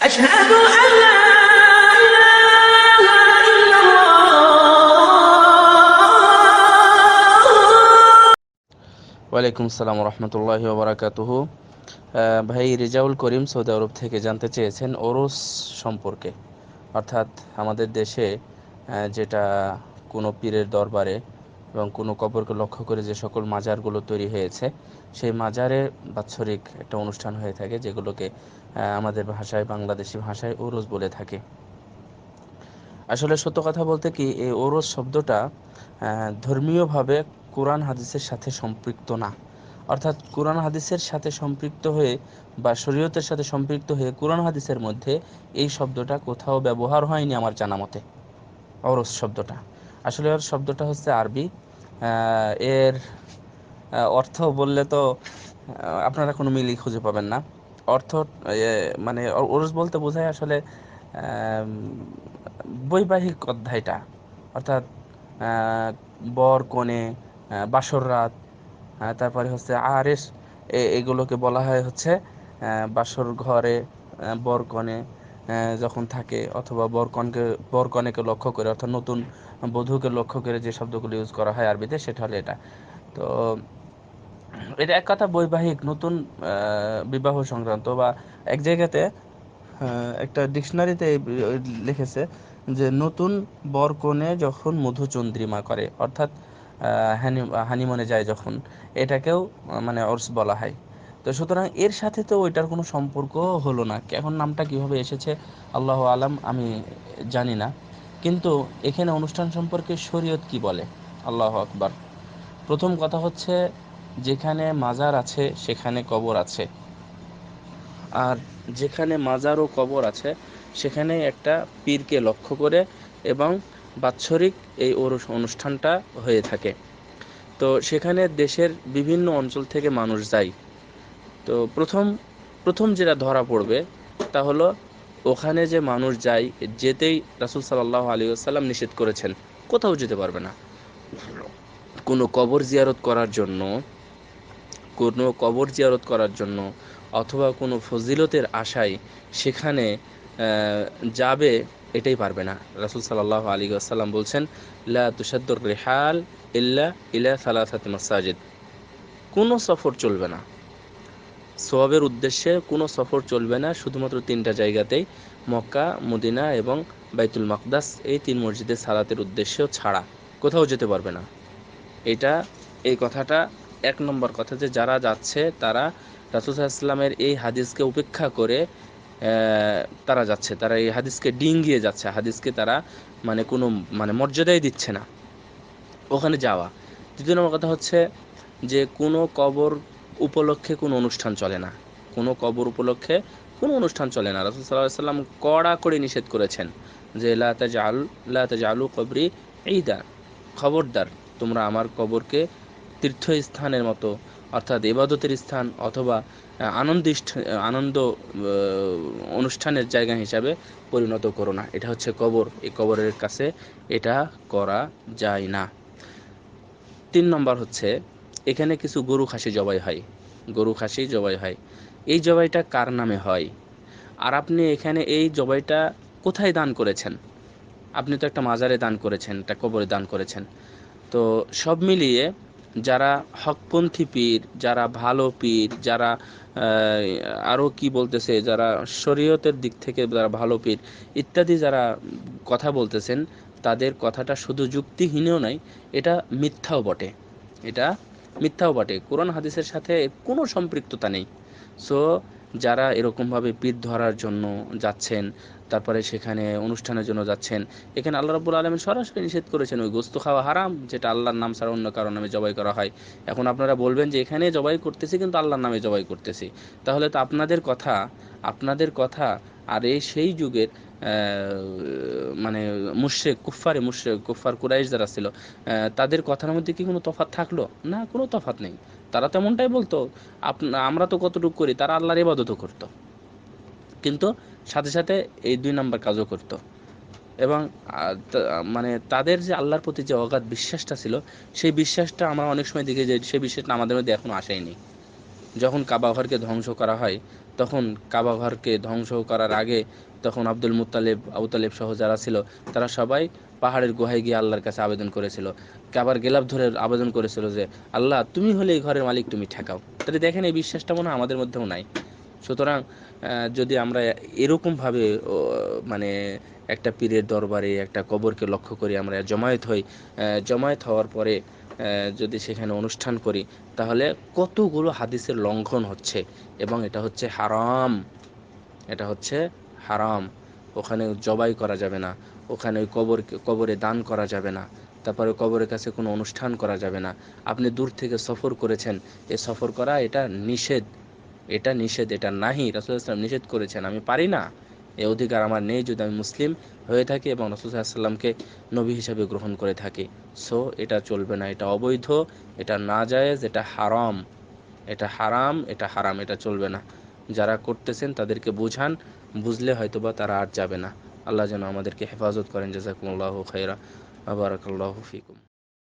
أشهد أن لا إله إلا الله ওয়ালাইকুম সালাম রহমতুল্লাহ ওবরাকাতুহু আহ, ভাই রেজাউল করিম সৌদি আরব থেকে জানতে চেয়েছেন ওরস সম্পর্কে অর্থাৎ আমাদের দেশে আহ, যেটা কোনো পীরের দরবারে এবং কোনো কবরকে লক্ষ্য করে যে সকল মাজারগুলো তৈরি হয়েছে, সেই মাজারে বাৎসরিক একটা অনুষ্ঠান হয়ে থাকে যেগুলোকে আমাদের ভাষায়, বাংলাদেশি ভাষায় ওরস বলে থাকে। আসলে সত্য কথা বলতে কি, এই ওরস শব্দটা ধর্মীয়ভাবে কোরআন হাদিসের সাথে সম্পৃক্ত না। অর্থাৎ কোরআন হাদিসের সাথে সম্পৃক্ত হয়ে বা শরীয়তের সাথে সম্পৃক্ত হয়ে কোরআন হাদিসের মধ্যে এই শব্দটা কোথাও ব্যবহার হয়নি আমার জানা মতে। অরস শব্দটা। আসলে ওর শব্দটা হচ্ছে আরবি। এর অর্থ বললে তো আপনারা কোনো মিলই খুঁজে পাবেন না। অর্থ মানে ওরস বলতে বোঝায় আসলে বৈবাহিক অধ্যায়টা। অর্থাৎ বর, কনে বাসর রাত তারপরে হচ্ছে আরেস এগুলোকে বলা হয় হচ্ছে বাসর ঘরে বর, কনে যখন থাকে অথবা বর কনকে লক্ষ্য করে অর্থাৎ নতুন বধূকে লক্ষ্য করে যে শব্দগুলো ইউজ করা হয় আরবিতে, সেটা হলো এটা। তো, এটা এক কথা বৈবাহিক, নতুন বিবাহ সংক্রান্ত বা এক জায়গাতে একটা ডিকশনারিতে লিখেছে যে নতুন বর কনে যখন মধুচন্দ্রিমা করে, অর্থাৎ হানিমনে যায় যখন, এটাকেও মানে অর্স বলা হয়। তো সুতরাং এর সাথে তো ওইটার কোনো সম্পর্ক হলো না। এখন নামটা কীভাবে এসেছে, আল্লাহ আলাম, আমি জানি না। কিন্তু এখানে অনুষ্ঠান সম্পর্কে শরীয়ত কি বলে? আল্লাহ আকবার। প্রথম কথা হচ্ছে, যেখানে মাজার আছে, সেখানে কবর আছে। আর যেখানে মাজার ও কবর আছে, সেখানে একটা পীরকে লক্ষ্য করে এবং বাৎসরিক এই অনুষ্ঠানটা হয়ে থাকে। তো সেখানে দেশের বিভিন্ন অঞ্চল থেকে মানুষ যায়। তো প্রথম প্রথম যেটা ধরা পড়বে তা হলো ওখানে যে মানুষ যায় যেতেই রাসুল সাল্লাহ আলী আসাল্লাম নিষেধ করেছেন। কোথাও যেতে পারবে না। কোনো কবর জিয়ারত করার জন্য, কোনো কবর জিয়ারত করার জন্য অথবা কোনো ফজিলতের আশায় সেখানে যাবে এটাই পারবে না। রাসুল সাল্লাহ আলী আসাল্লাম বলছেন, লা তুষাদ্দুর রেহাল ইল্লা ইলা সালাসাত মাসাজিদ। কোনো সফর চলবে না। সোয়াবের উদ্দেশ্যে কোনো সফর চলবে না, শুধুমাত্র তিনটা জায়গাতেই, মক্কা, মদিনা এবং বাইতুল মাকদাস, এই তিন মসজিদে সালাতের উদ্দেশ্যেও ছাড়া কোথাও যেতে পারবে না। এটা, এই কথাটা এক নম্বর কথা যে যারা যাচ্ছে, তারা রাসুসাল্লামের এই হাদিসকে উপেক্ষা করে তারা যাচ্ছে, তারা এই হাদিসকে ডিঙ্গিয়ে যাচ্ছে, হাদিসকে তারা মানে কোনো মানে মর্যাদাই দিচ্ছে না। ওখানে যাওয়া। দ্বিতীয় নম্বর কথা হচ্ছে যে কোনো কবর উপলক্ষে কোনো অনুষ্ঠান চলে না। কোনো কবর উপলক্ষে কোনো অনুষ্ঠান চলে না। রাসুল সাল্লাহ সাল্লাম কড়া করে নিষেধ করেছেন যে, লা তাজাল লা তাজালু কবরি ঈদা। খবরদার, তোমরা আমার কবরকে তীর্থস্থানের মতো, অর্থাৎ ইবাদতের স্থান অথবা আনন্দ আনন্দ অনুষ্ঠানের জায়গা হিসাবে পরিণত করো না। এটা হচ্ছে কবর। এই কবরের কাছে এটা করা যায় না। তিন নম্বর হচ্ছে এখানে কিছু গরু খাসি জবাই হয়। গরু খাসি জবাই হয়। এই জবাইটা কার নামে হয়? আর আপনি এখানে এই জবাইটা কোথায় দান করেছেন? আপনি তো একটা মাজারে দান করেছেন, একটা কবরে দান করেছেন। তো সব মিলিয়ে যারা হকপন্থী পীর, যারা ভালো পীর, যারা আরও কি বলতেছে, যারা শরীয়তের দিক থেকে যারা ভালো পীর, ইত্যাদি যারা কথা বলতেছেন, তাদের কথাটা শুধু যুক্তিহীনও নয়, এটা মিথ্যাও বটে। এটা মিথ্যাও বটে। কোরআন হাদিসের সাথে কোনো সম্পৃক্ততা নেই। সো যারা এরকমভাবে পিঠ ধরার জন্য যাচ্ছেন, তারপরে সেখানে অনুষ্ঠানের জন্য যাচ্ছেন, এখানে আল্লাহ রাব্বুল আলমিন সরাসরি নিষেধ করেছেন, ওই গোস্ত খাওয়া হারাম, যেটা আল্লাহর নাম ছাড়া অন্য কারও নামে জবাই করা হয়। এখন আপনারা বলবেন যে, এখানে জবাই করতেছি, কিন্তু আল্লাহর নামে জবাই করতেছি। তাহলে তো আপনাদের কথা আপনাদের কথা, আর এই সেই যুগের মানে মুশ্রেক কুফারে মুশ্রেক কুফার কুরাইশ যারা ছিল তাদের কথার মধ্যে কি কোনো তফাৎ থাকল? না, কোনো তফাৎ নেই। তারা তেমনটাই বলতো, আপনা, আমরা তো কতটুকু করি, তারা আল্লাহর ইবাদতও করতো। কিন্তু সাথে সাথে এই দুই নাম্বার কাজও করতো। এবং মানে তাদের যে আল্লাহর প্রতি যে অগাধ বিশ্বাসটা ছিল, সেই বিশ্বাসটা আমরা অনেক সময় দেখি যে সেই বিশ্বাসটা আমাদের মধ্যে এখনও আসেনি যখন কাবা ঘরকে ধ্বংস করা হয় তখন কাবা ঘরকে ধ্বংস করার আগে তখন আব্দুল মুতালেব আবু তালেব সহ যারা ছিল, তারা সবাই পাহাড়ের গুহায় গিয়ে আল্লাহর কাছে আবেদন করেছিল। কাবার গেলাপ ধরে আবেদন করেছিল যে, আল্লাহ, তুমি হলে এই ঘরের মালিক, তুমি ঠেকাও। তাহলে দেখেন এই বিশ্বাসটা মনে আমাদের মধ্যেও নাই। সুতরাং যদি আমরা এরকমভাবে মানে একটা পীরের দরবারে একটা কবরকে লক্ষ্য করি, আমরা জমায়েত হই জমায়েত হওয়ার পরে যদি সেখানে অনুষ্ঠান করি, তাহলে কতগুলো হাদিসের লঙ্ঘন হচ্ছে? এবং এটা হচ্ছে হারাম। এটা হচ্ছে হারাম। ওখানে জবাই করা যাবে না। ওখানে ওই কবর, কবরে দান করা যাবে না। তারপরে কবরের কাছে কোনো অনুষ্ঠান করা যাবে না। আপনি দূর থেকে সফর করেছেন। এ সফর করা এটা নিষেধ। এটা নিষেধ, এটা নাহি। রাসুল ইসলাম নিষেধ করেছেন। আমি পারি না। এ অধিকার আমার নেই যদি আমি মুসলিম হয়ে থাকি এবং রসুল্লাহামকে নবী হিসাবে গ্রহণ করে থাকি। সো এটা চলবে না, এটা অবৈধ, এটা না জায়েজ এটা হারাম। এটা হারাম এটা হারাম, এটা চলবে না। যারা করতেছেন তাদেরকে বুঝান, বুঝলে হয়তো বা তারা আর যাবে না। আল্লাহ যেন আমাদেরকে হেফাজত করেন। জাজাকুমুল্লাহ খাইরা আবার ফিকুম।